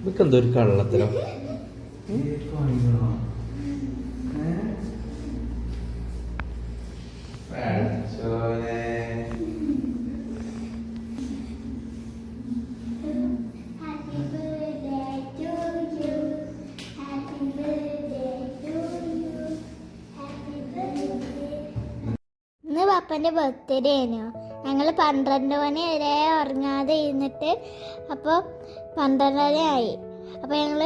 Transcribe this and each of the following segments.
ഇതൊക്കെന്തോ ഒരു കള്ളത്തരം. ബർത്ത്ഡേ ആണോ ഞങ്ങൾ പന്ത്രണ്ട് മണി വരെ ഉറങ്ങാതെ ഇരുന്നിട്ട് അപ്പോൾ പന്ത്രണ്ടര ആയി. അപ്പോൾ ഞങ്ങൾ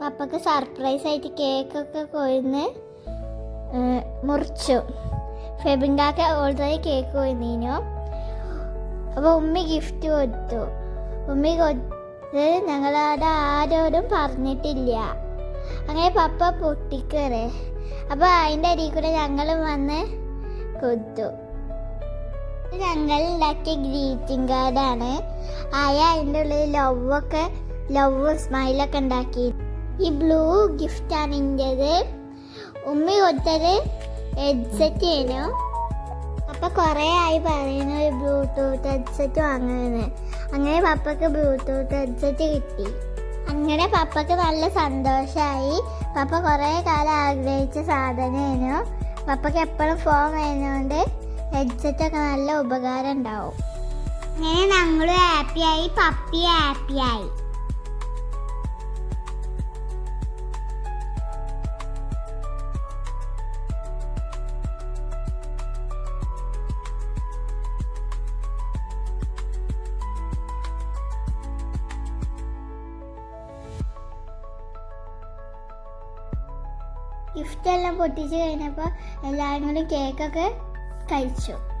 പപ്പക്ക് സർപ്രൈസ് ആയിട്ട് കേക്കൊക്കെ കൊയ്ന്ന് മുറിച്ചു. ഫെബിൻകാക്ക് ഓൾറെഡി കേക്ക് കൊയ്യുന്നതിനു അപ്പോൾ ഉമ്മി ഗിഫ്റ്റ് കൊടുത്തു. ഉമ്മി കൊടുത്ത് ഞങ്ങളവിടെ ആരോടും പറഞ്ഞിട്ടില്ല. അങ്ങനെ പപ്പ പൊട്ടിക്കറേ. അപ്പോൾ അതിന്റെ അടിയിൽ കൂടെ ഞങ്ങളും വന്ന് കൊടുത്തു ഞങ്ങൾ ഉണ്ടാക്കിയ ഗ്രീറ്റിംഗ് കാർഡാണ് ആയ അതിന്റെ ഉള്ളിൽ ലവൊക്കെ ലവ് സ്മൈലൊക്കെ ഉണ്ടാക്കി. ഈ ബ്ലൂ ഗിഫ്റ്റാണ് എന്റേത് ഉമ്മ കൊടുത്തത് ഹെഡ്സെറ്റ് ചെയ്യണു അപ്പം കുറേ ആയി പറയുന്നു ഒരു ബ്ലൂടൂത്ത് ഹെഡ്സെറ്റ് വാങ്ങുന്നത് അങ്ങനെ പപ്പക്ക് ബ്ലൂടൂത്ത് ഹെഡ്സെറ്റ് കിട്ടി. അങ്ങനെ പപ്പക്ക് നല്ല സന്തോഷമായി പപ്പ കുറേ കാലം ആഗ്രഹിച്ച സാധനമായിരുന്നു. പപ്പക്ക് എപ്പോഴും ഫോൺ വരുന്നതുകൊണ്ട് ഹെഡ്സെറ്റ് ഒക്കെ നല്ല ഉപകാരം ഉണ്ടാവും അങ്ങനെ ഞങ്ങളും ഹാപ്പിയായി പപ്പി ഹാപ്പിയായി. ഗിഫ്റ്റ് എല്ലാം പൊട്ടിച്ച് കഴിഞ്ഞപ്പോൾ എല്ലാവരും കൂടി കേക്കൊക്കെ കഴിച്ചു.